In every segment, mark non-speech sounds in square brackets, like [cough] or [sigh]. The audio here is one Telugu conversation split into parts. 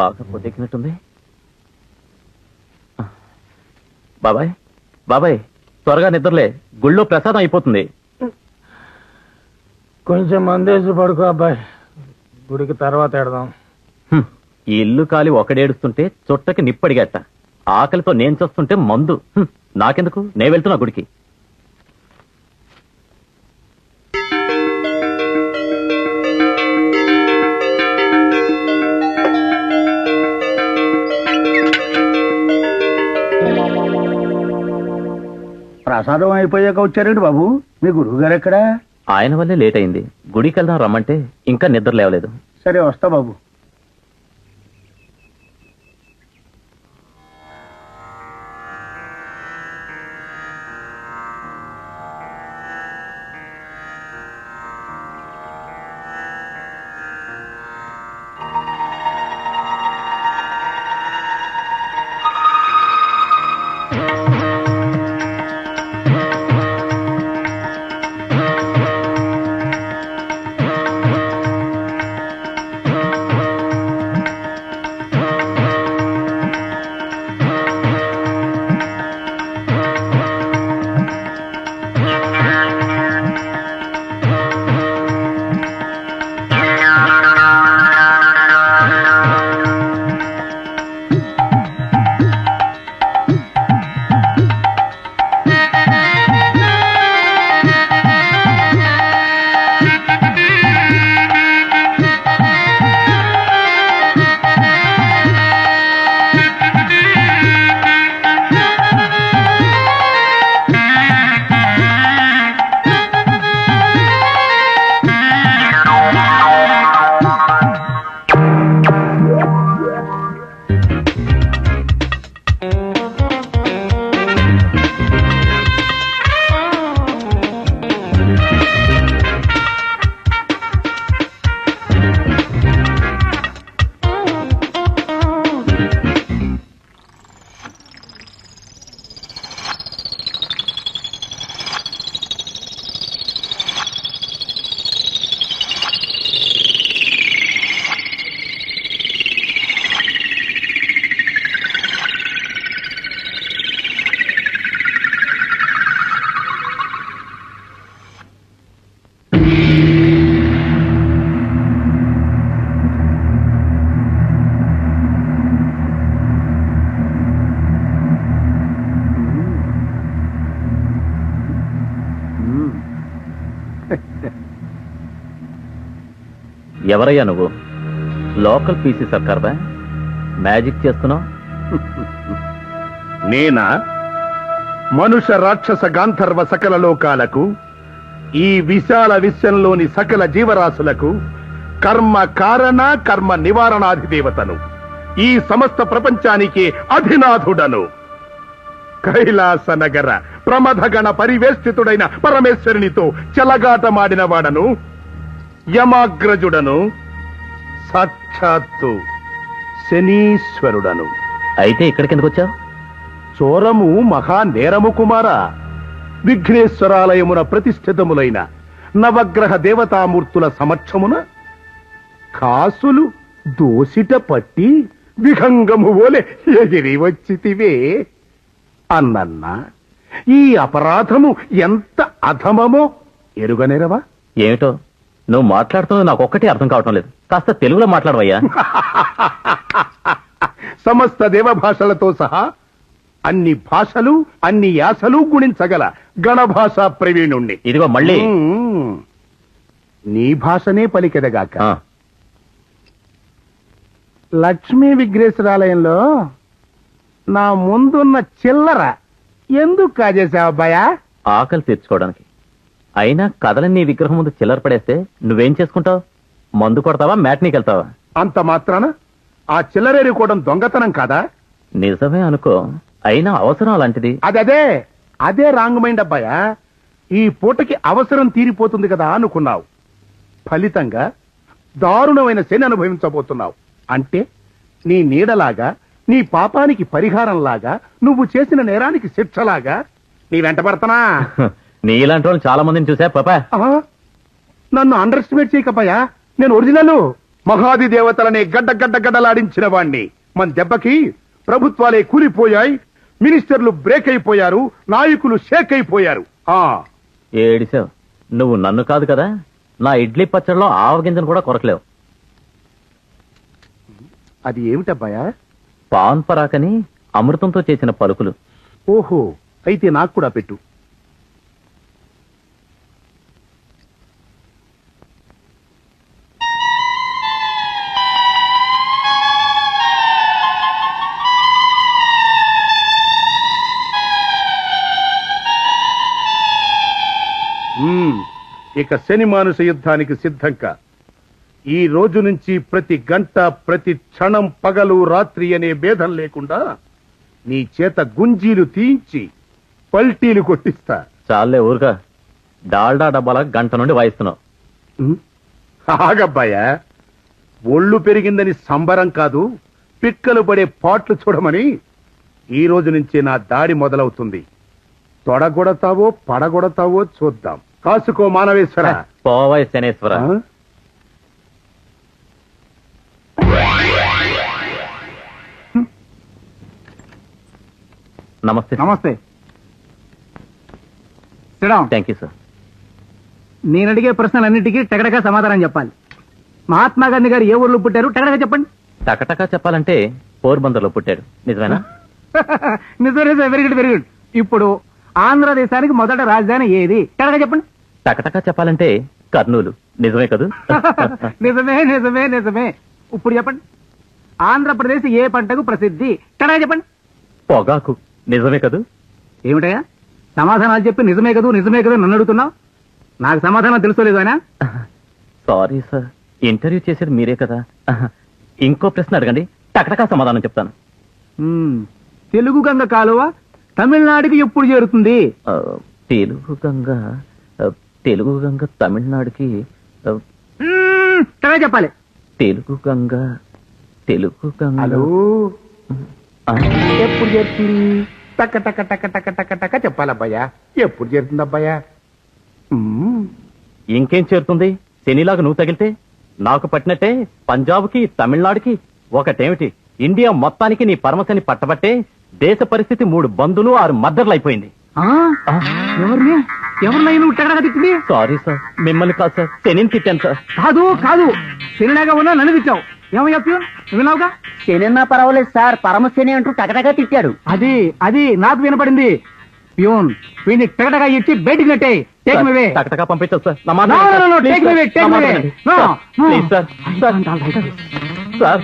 బాగా పొద్దెక్కినట్టుంది బాబాయ్ బాబాయ్ త్వరగా నిద్రలే. గుళ్ళో ప్రసాదం అయిపోతుంది. కొంచెం మందేసి పడుకో అబ్బాయి. గుడికి తర్వాత ఎడదాం. ఈ ఇల్లు కాలి ఒకడేడుస్తుంటే చుట్టకి నిప్పడిగట్ట ఆకలితో నేను చూస్తుంటే మందు. నాకెందుకు? నేను వెళ్తున్నా గుడికి. ప్రసాదం అయిపోయాక వచ్చారండి బాబు. మీ గురువు గారు ఎక్కడా? ఆయన వల్లే లేట్ అయింది. గుడికి వెళ్దాం రమ్మంటే ఇంకా నిద్ర లేవలేదు. సరే వస్తా బాబు. ఎవరయ్యా నువ్వు? లోకల్ పీసీ సర్కార్ బా మ్యాజిక్ చేస్తున్నావు? [laughs] నేనా? మనుష రాక్షస గాంధర్వ సకల లోకాలకు ఈ విశాల విశ్వంలోని సకల జీవరాశులకు కర్మ కారణ కర్మ నివారణాధిదేవతను ఈ సమస్త ప్రపంచానికి అధినాథుడను. కైలాస నగర ప్రమథగణ పరివేష్టితుడైన పరమేశ్వరునితో చెలగాటమాడిన వాడను. యమాగ్రజుడను సాక్షాత్తు శనీశ్వరుడను. అయితే ఇక్కడికి ఎందుకు వచ్చావు చోరము మహా నేరము కుమార విఘ్నేశ్వరాలయమున ప్రతిష్ఠితములైన నవగ్రహ దేవతామూర్తుల సమక్షమున కాసులు దోసిట పట్టి విహంగము ఓలే ఎగిరి వచ్చితివే అన్నన్న. ఈ అపరాధము ఎంత అధమమో ఎరుగనేరవా? ఏమిటో? నువ్వు మాట్లాడుతున్నది నాకు ఒక్కటే అర్థం కావటం లేదు. కాస్త తెలుగులో మాట్లాడవయ్యా. [laughs] సమస్త దేవభాషలతో సహా అన్ని భాషలు అన్ని యాసలు గుణించగల గణభాషా ప్రవీణుణ్ణి. ఇదిగో మళ్ళీ. మ్మ్. నీ భాషనే పలికెదగాక. ఆ, లక్ష్మీ విఘ్నేశ్వరాలయంలో నా ముందున్న చిల్లర ఎందుకు కాజేశావు అబ్బాయా ఆకలి తీర్చుకోవడానికి. అయినా కథలని నీ విగ్రహం ముందు చిల్లర పడేస్తే నువ్వేం చేసుకుంటావు? మందు కొడతావా మ్యాట్నీకి వెళ్తావా అంత మాత్రాన? ఆ చిల్లరేరుకోవడం దొంగతనం కాదా? నిజమే అనుకో. అయినా అవసరం అలాంటిది. అదదే అదే రాంగ్ మైండ్ అబ్బాయా. ఈ పూటకి అవసరం తీరిపోతుంది కదా అనుకున్నావు. ఫలితంగా దారుణమైన శని అనుభవించబోతున్నావు. అంటే నీ నీడలాగా నీ పాపానికి పరిహారంలాగా నువ్వు చేసిన నేరానికి శిక్షలాగా. నీ వెంట పడతానా? [laughs] నీలాంటి వాళ్ళు చాలా మందిని చూసా పాపా? నన్ను అండర్ ఎస్టిమేట్ చేయకపాయా? నేను ఒరిజినల్. మహాది దేవతలనే గడ్డ గడ్డ గడ్డలాడించిన వాణ్ణి. మన దెబ్బకి ప్రభుత్వాలే కూలిపోయాయి మినిస్టర్లు బ్రేక్ అయిపోయారు నాయకులు షేక్ అయిపోయారు. ఆ. ఏడిసావు? నువ్వు నన్ను కాదు కదా? నా ఇడ్లీ పచ్చడిలో ఆవగింజను కూడా కొరకలేవు. అది ఏమిటబ్బాయా? పాన్ పరాకని అమృతంతో చేసిన పలుకులు. ఓహో అయితే నాకు కూడా పెట్టు. ఇక శని మానుష యుద్ధానికి సిద్ధంగా ఈ రోజు నుంచి ప్రతి గంట ప్రతి క్షణం పగలు రాత్రి అనే భేదం లేకుండా నీ చేత గుంజీలు తీయించి పల్టీలు కొట్టిస్తా. చాలే ఊరుగా డాల్డా డబ్బాల గంట నుండి వాయిస్తున్నావు. ఆగబ్బాయా. ఒళ్ళు పెరిగిందని సంబరం కాదు పిక్కలు పడే పాట్లు చూడమని ఈ రోజు నుంచి నా దాడి మొదలవుతుంది. తొడగొడతావో పడగొడతావో చూద్దాం. కాసుకో మానవేశ్వర. పోవాయి శనేశ్వర? నమస్తే. నమస్తే. సిడాం. థ్యాంక్ యూ సార్ నేను అడిగే ప్రశ్నలన్నిటికీ టగడగా సమాధానం చెప్పాలి. మహాత్మా గాంధీ గారు ఏ ఊర్లో పుట్టారు? టగడగా చెప్పండి. టకటకా చెప్పాలంటే పోర్బందర్లో పుట్టాడు. నిజమేనా? నిజమే నిజమే వెరీ గుడ్ వెరీ గుడ్ ఇప్పుడు ఆంధ్రదేశానికి మొదట రాజధాని ఏది? టగడగా చెప్పండి. టకటకా చెప్పాలంటే కర్నూలు. నిజమే కదూ? [laughs] నిజమే నిజమే నిజమే. ఇప్పుడు చెప్పండి. ఆంధ్రప్రదేశ్ ఏ పంటకు ప్రసిద్ధి? టగడగా చెప్పండి. పొగాకు. నిజమే కదూ? ఏమిటయ్యా? సమాధానాలు చెప్పి నిజమే కదూ నిజమే కదూ నన్ను అడుగుతున్నావు? నాకు సమాధానం తెలుసుకోలేదు ఆయన సారీ సార్. ఇంటర్వ్యూ చేసేది మీరే కదా. ఇంకో ప్రశ్న అడగండి. టకటకా సమాధానం చెప్తాను. తెలుగు గంగ కాలువ తమిళనాడుకి ఎప్పుడు చేరుతుంది? తెలుగు గంగ తెలుగు గంగ తమిళనాడుకి టగడగా చెప్పాలి. తెలుగు గంగ తెలుగు గంగ. ఎప్పుడు చేరుతుంది? టక్క టక్క టక్క టక్క టక్క టక్క చెప్పాలబ్బాయా ఎప్పుడు చేరుతుంది అబ్బాయా ఇంకేం చేరుతుంది? శనిలాగా నువ్వు తగిలితే? నాకు పట్టినట్టే పంజాబ్కి తమిళనాడుకి ఒకటేమిటి? ఇండియా మొత్తానికి నీ పరమశని పట్టబట్టే దేశ పరిస్థితి మూడు బంధులు ఆరు మద్దర్లు అయిపోయింది. ఆ, ఎవరిని? ఎవరినై నువ్వు టగడగా తిట్టింది? సారీ సార్ మిమ్మల్ని కాదు సార్ శనిని తిట్టాను సార్ కాదు కాదు. శనిలాగా ఉన్నా నన్ను తిట్టావు. ఏమయ్యా ప్యూన్ నువ్వు విన్నావుగా? శనిన్నా పర్వాలేదు సార్ పరమశని అంటూ టకటగా తిట్టాడు. అది అది నాకు వినపడింది. ప్యూన్ వీడిని టగటగా ఇచ్చి బయటికి నెట్టే. టేక్ మీ వే టకటకా పంపించదు నా నా. ప్లీజ్ సార్ సార్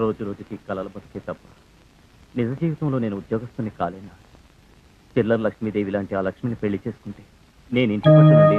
రోజు రోజుకి కలలు బతికే తప్ప నిజ జీవితంలో నేను ఉద్యోగస్తుని కాలేనా? చిల్లర లక్ష్మీదేవి లాంటి ఆ లక్ష్మిని పెళ్ళి చేసుకుంటే నేను ఇంటి పట్టు నుండి